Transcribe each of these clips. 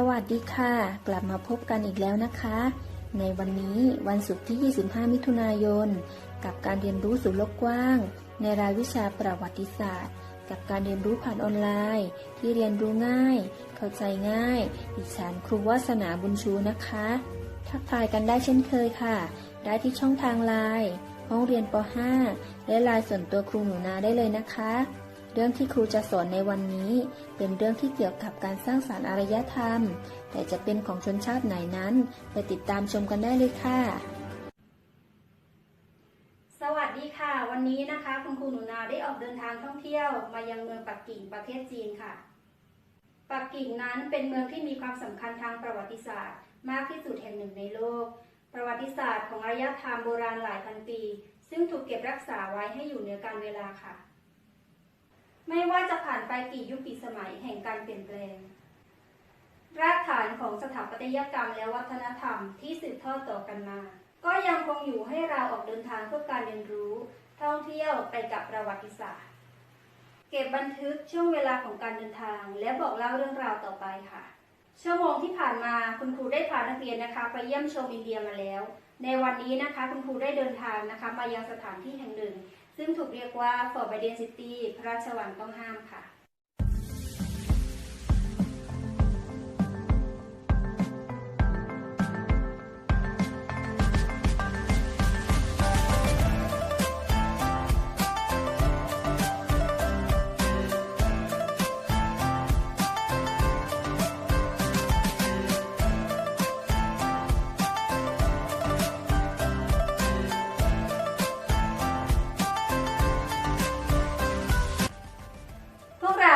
สวัสดีค่ะ กลับมาพบกันอีกแล้วนะคะ ในวันนี้วันศุกร์ที่ 25 มิถุนายน กับการเรียนรู้สู่โลกกว้าง ในรายวิชาประวัติศาสตร์ กับการเรียนรู้ผ่านออนไลน์ ที่เรียนรู้ง่าย เข้าใจง่ายดิฉันครูวาสนาบุญชูนะคะ ทักทายกันได้เช่นเคยค่ะ ได้ที่ช่องทางไลน์ห้องเรียนป .5 และไลน์ส่วนตัวครูหนูนาได้เลยนะคะ เรื่องที่ครูจะสอนในวันนี้ เป็นเรื่องที่เกี่ยวกับการสร้างสารรค์อารยธรรม แต่จะเป็นของชนชาติไหนนั้น ไปติดตามชมกันได้เลยค่ะ สวัสดีค่ะ วันนี้นะคะ คุณครูหนูนาได้ออกเดินทางท่องเที่ยว มายังเมืองปักกิ่งประเทศจีนค่ะ ปักกิ่งนั้นเป็นเมืองที่มีความสำคัญทางประวัติศาสตร์ มากที่สุดแห่งหนึ่งในโลก ประวัติศาสตร์ของอารยธรรมโบราณหลายพันปี ซึ่งถูกเก็บรักษาไว้ให้อยู่เหนือการเวลาค่ะ ไม่ว่าจะผ่านไปกี่ยุคกี่สมัยแห่งการเปลี่ยนแปลง รากฐานของสถาปัตยกรรมและวัฒนธรรมที่สืบทอดต่อกันมา ก็ยังคงอยู่ให้เราออกเดินทางเพื่อการเรียนรู้ ท่องเที่ยวไปกับประวัติศาสตร์ เก็บบันทึกช่วงเวลาของการเดินทาง และบอกเล่าเรื่องราวต่อไปค่ะ ชั่วโมงที่ผ่านมาคุณครูได้พานักเรียนนะคะ ไปเยี่ยมชมอินเดียมาแล้ว ในวันนี้นะคะคุณครูได้เดินทางนะคะ มายังสถานที่แห่งหนึ่ง ซึ่งถูกเรียกว่า Forbidden City พระราชวังต้องห้ามค่ะ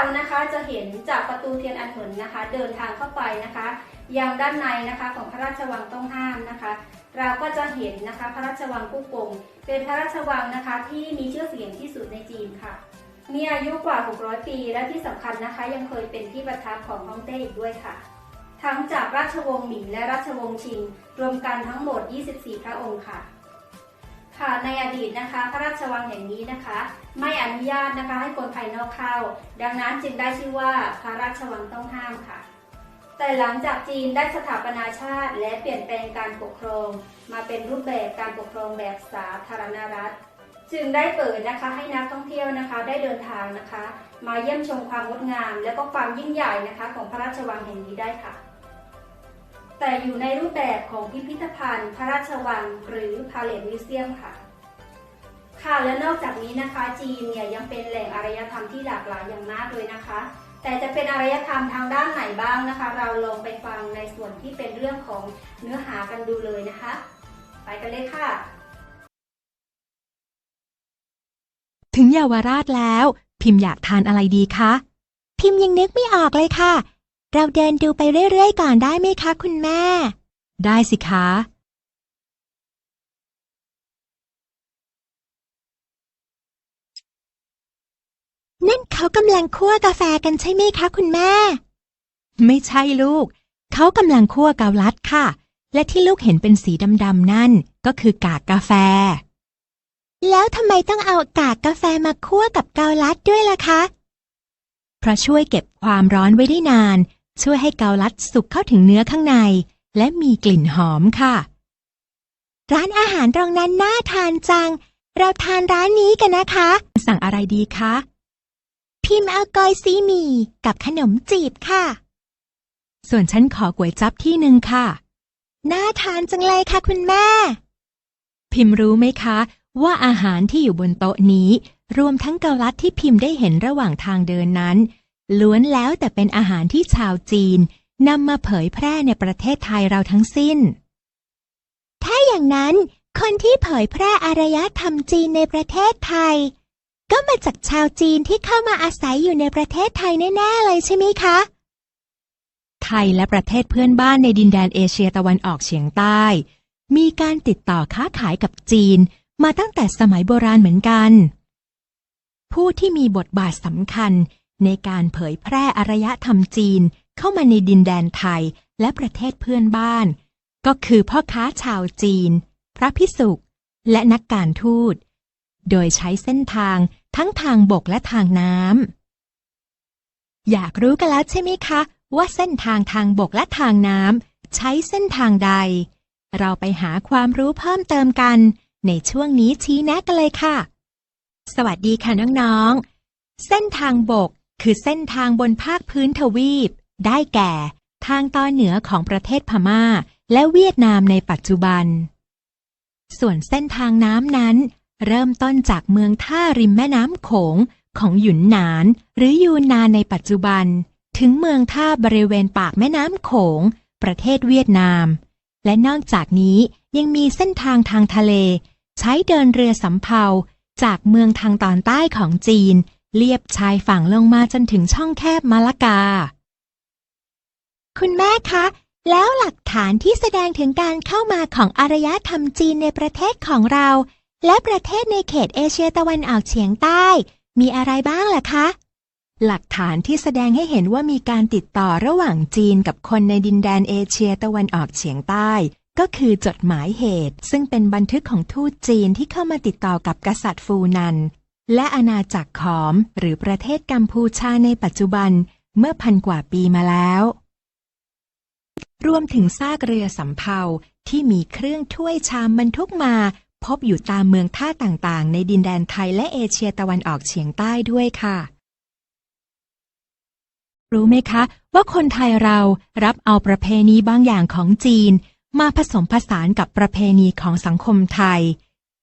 เรานะคะจะเห็นจากประตูเทียนอันเหินนะคะ เดินทางเข้าไปนะคะ ยังด้านในนะคะของพระราชวังต้องห้ามนะคะ เราก็จะเห็นนะคะพระราชวังกู้กงเป็นพระราชวังนะคะที่มีชื่อเสียงที่สุดในจีนค่ะ มีอายุกว่า 600 ปี และที่สำคัญนะคะ ยังเคยเป็นที่ประทับของฮ่องเต้อีกด้วยค่ะ ทั้งจากราชวงศ์หมิงและราชวงศ์ชิง รวมกันทั้งหมด 24 พระองค์ค่ะ ค่ะในอดีตนะคะพระราชวังแห่งนี้นะคะ ไม่อนุญาตนะคะให้คนภายนอกเข้า ดังนั้นจึงได้ชื่อว่าพระราชวังต้องห้ามค่ะ แต่หลังจากจีนได้สถาปนาชาติและเปลี่ยนแปลงการปกครอง มาเป็นรูปแบบการปกครองแบบสาธารณรัฐ จึงได้เปิดนะคะให้นักท่องเที่ยวนะคะได้เดินทางนะคะ มาเยี่ยมชมความงดงาม และก็ความยิ่งใหญ่นะคะของพระราชวังแห่งนี้ได้ค่ะ แต่อยู่ในรูปแบบของพิพิธภัณฑ์ พระราชวัง หรือ Palace Museum ค่ะ ค่ะและนอกจากนี้นะคะ จีนเนี่ยยังเป็นแหล่งอารยธรรมที่หลากหลายอย่างมากเลยนะคะ แต่จะเป็นอารยธรรมทางด้านไหนบ้างนะคะ เราลองไปฟังในส่วนที่เป็นเรื่องของเนื้อหากันดูเลยนะคะ ไปกันเลยค่ะ ถึงเยาวราชแล้ว พิมพ์อยากทานอะไรดีคะพิมพ์ยังนึกไม่ออกเลยค่ะ เราเดินดูไปเรื่อยๆก่อนได้ไหมคะคุณแม่ ได้สิคะ นั่นเขากำลังคั่วกาแฟกันใช่ไหมคะคุณแม่ ไม่ใช่ลูก เขากำลังคั่วเกาลัดค่ะ และที่ลูกเห็นเป็นสีดำๆนั่น ก็คือกากกาแฟ แล้วทำไมต้องเอากากกาแฟมาคั่วกับเกาลัดด้วยล่ะคะ เพราะช่วยเก็บความร้อนไว้ได้นาน ช่วยให้เกาลัดสุกเข้าถึงเนื้อข้างใน และมีกลิ่นหอมค่ะ ร้านอาหารตรงนั้นน่าทานจัง เราทานร้านนี้กันนะคะ สั่งอะไรดีคะ พิมพ์เอากอยซีหมี่กับขนมจีบค่ะ ส่วนฉันขอก๋วยจั๊บที่หนึ่งค่ะ น่าทานจังเลยค่ะคุณแม่ พิมพ์รู้ไหมคะ ว่าอาหารที่อยู่บนโต๊ะนี้ รวมทั้งเกาลัดที่พิมพ์ได้เห็นระหว่างทางเดินนั้น ล้วนแล้วแต่เป็นอาหารที่ชาวจีนนำมาเผยแพร่ในประเทศไทยเราทั้งสิ้น ถ้าอย่างนั้น คนที่เผยแพร่อารยธรรมจีนในประเทศไทย ก็มาจากชาวจีนที่เข้ามาอาศัยอยู่ในประเทศไทยแน่ๆเลยใช่ไหมคะ ไทยและประเทศเพื่อนบ้านในดินแดนเอเชียตะวันออกเฉียงใต้ มีการติดต่อค้าขายกับจีนมาตั้งแต่สมัยโบราณเหมือนกัน ผู้ที่มีบทบาทสำคัญ ในการเผยแพร่อารยธรรมจีนเข้ามาในดินแดนไทยและประเทศเพื่อนบ้าน ก็คือพ่อค้าชาวจีน พระพิสุกและนักการทูต โดยใช้เส้นทางทั้งทางบกและทางน้ำ อยากรู้กันแล้วใช่ไหมคะ ว่าเส้นทางทางบกและทางน้ำใช้เส้นทางใด เราไปหาความรู้เพิ่มเติมกัน ในช่วงนี้ชี้แนะกันเลยค่ะ สวัสดีค่ะน้องๆ เส้นทางบก คือเส้นทางบนภาคพื้นทวีป ได้แก่ ทางตอนเหนือของประเทศพม่า และเวียดนามในปัจจุบัน ส่วนเส้นทางน้ำนั้น เริ่มต้นจากเมืองท่าริมแม่น้ำโขงของหยุนหนาน หรือยูนนานในปัจจุบัน ถึงเมืองท่าบริเวณปากแม่น้ำโขง ประเทศเวียดนาม และนอกจากนี้ยังมีเส้นทางทางทะเล ใช้เดินเรือสำเภาจากเมืองทางตอนใต้ของจีน เลียบชายฝั่งลงมาจนถึงช่องแคบมาละกา คุณแม่คะ แล้วหลักฐานที่แสดงถึงการเข้ามาของอารยธรรมจีนในประเทศของเรา และประเทศในเขตเอเชียตะวันออกเฉียงใต้ มีอะไรบ้างล่ะคะ หลักฐานที่แสดงให้เห็นว่ามีการติดต่อระหว่างจีนกับคนในดินแดนเอเชียตะวันออกเฉียงใต้ก็คือจดหมายเหตุ ซึ่งเป็นบันทึกของทูตจีนที่เข้ามาติดต่อกับกษัตริย์ฟูนัน และอาณาจักรขอมหรือประเทศกัมพูชาในปัจจุบันเมื่อพันกว่าปีมาแล้ว รวมถึงซากเรือสำเภาที่มีเครื่องถ้วยชามบรรทุกมา พบอยู่ตามเมืองท่าต่างๆ ในดินแดนไทยและเอเชียตะวันออกเฉียงใต้ด้วยค่ะ รู้ไหมคะ ว่าคนไทยเรารับเอาประเพณีบางอย่างของจีน มาผสมผสานกับประเพณีของสังคมไทย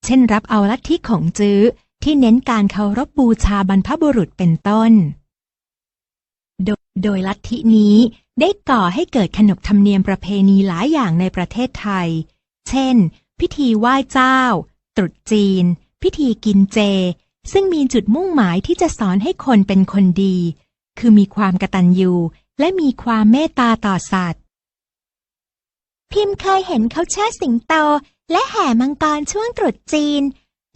เช่นรับเอาลัทธิของจื้อ ที่เน้นการเคารพบูชาบรรพบุรุษเป็นต้น โดยโดยลัทธินี้ได้ก่อให้เกิดขนบธรรมเนียมประเพณีหลายอย่างในประเทศไทย เช่น พิธีไหว้เจ้า ตรุษจีน พิธีกินเจ ซึ่งมีจุดมุ่งหมายที่จะสอนให้คนเป็นคนดี คือมีความกตัญญูและมีความเมตตาต่อสัตว์ พิมพ์เคยเห็นเขาเชิดสิงโต และแห่มังกรช่วงตรุษจีน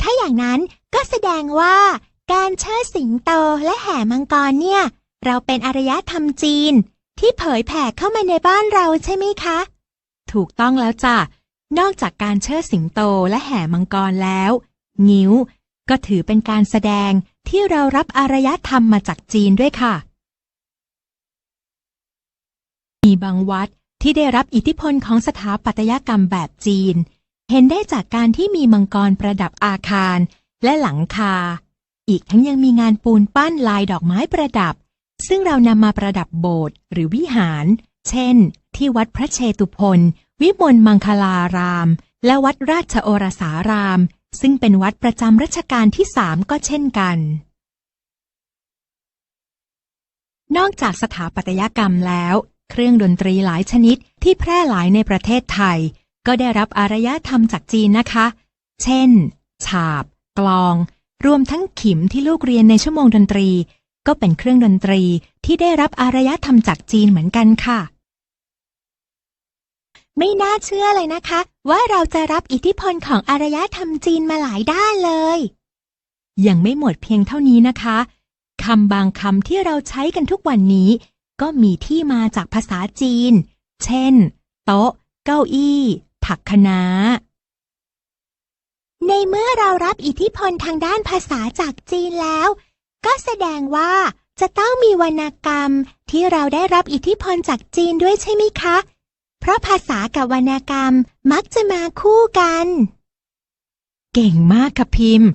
ถ้าอย่างนั้น ก็แสดงว่าการเชิดสิงโตและแห่มังกรเนี่ย เราเป็นอารยธรรมจีน ที่เผยแผ่เข้ามาในบ้านเราใช่ไหมคะ ถูกต้องแล้วจ้ะ นอกจากการเชิดสิงโตและแห่มังกรแล้ว งิ้ว ก็ถือเป็นการแสดงที่เรารับอารยธรรมมาจากจีนด้วยค่ะ มีบางวัดที่ได้รับอิทธิพลของสถาปัตยกรรมแบบจีน เห็นได้จากการที่มีมังกรประดับอาคาร และหลังคา อีกทั้งยังมีงานปูนปั้นลายดอกไม้ประดับ ซึ่งเรานำมาประดับโบสถ์หรือวิหาร เช่น ที่วัดพระเชตุพนวิมลมังคลาราม และวัดราชโอรสาราม ซึ่งเป็นวัดประจำรัชกาลที่สามก็เช่นกัน นอกจากสถาปัตยกรรมแล้ว เครื่องดนตรีหลายชนิดที่แพร่หลายในประเทศไทย ก็ได้รับอารยธรรมจากจีนนะคะ เช่น ฉาบ กลอง รวมทั้งขิมที่ลูกเรียนในชั่วโมงดนตรี ก็เป็นเครื่องดนตรีที่ได้รับอารยธรรมจากจีนเหมือนกันค่ะ ไม่น่าเชื่อเลยนะคะ ว่าเราจะรับอิทธิพลของอารยธรรมจีนมาหลายด้านเลย ยังไม่หมดเพียงเท่านี้นะคะคำบางคำที่เราใช้กันทุกวันนี้ ก็มีที่มาจากภาษาจีน เช่น โต๊ะ เก้าอี้ ผักคะน้า ในเมื่อเรารับอิทธิพลทางด้านภาษาจากจีนแล้ว ก็แสดงว่าจะต้องมีวรรณกรรมที่เราได้รับอิทธิพลจากจีนด้วยใช่ไหมคะ เพราะภาษากับวรรณกรรมมักจะมาคู่กัน เก่งมากค่ะพิมพ์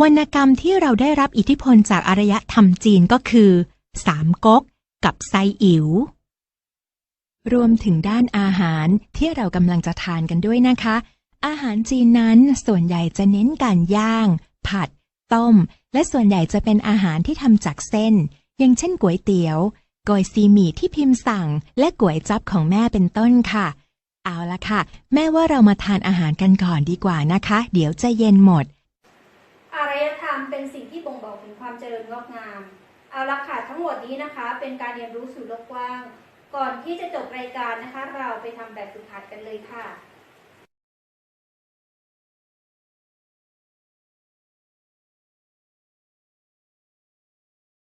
วรรณกรรมที่เราได้รับอิทธิพลจากอารยธรรมจีนก็คือ สามก๊กกับไซอิ๋วรวมถึงด้านอาหารที่เรากำลังจะทานกันด้วยนะคะ อาหารจีนนั้นส่วนใหญ่จะเน้นการย่าง ผัด ต้ม และส่วนใหญ่จะเป็นอาหารที่ทำจากเส้น อย่างเช่นก๋วยเตี๋ยวกอยซีหมี่ที่พิมพ์สั่ง และก๋วยจับของแม่เป็นต้นค่ะ เอาละค่ะ แม่ว่าเรามาทานอาหารกันก่อนดีกว่านะคะ เดี๋ยวจะเย็นหมด อารยธรรมเป็นสิ่งที่บ่งบอกถึงความเจริญงอกงาม เอาละค่ะทั้งหมดนี้นะคะ เป็นการเรียนรู้สู่โลกกว้าง ก่อนที่จะจบรายการนะคะ เราไปทำแบบฝึกหัดกันเลยค่ะ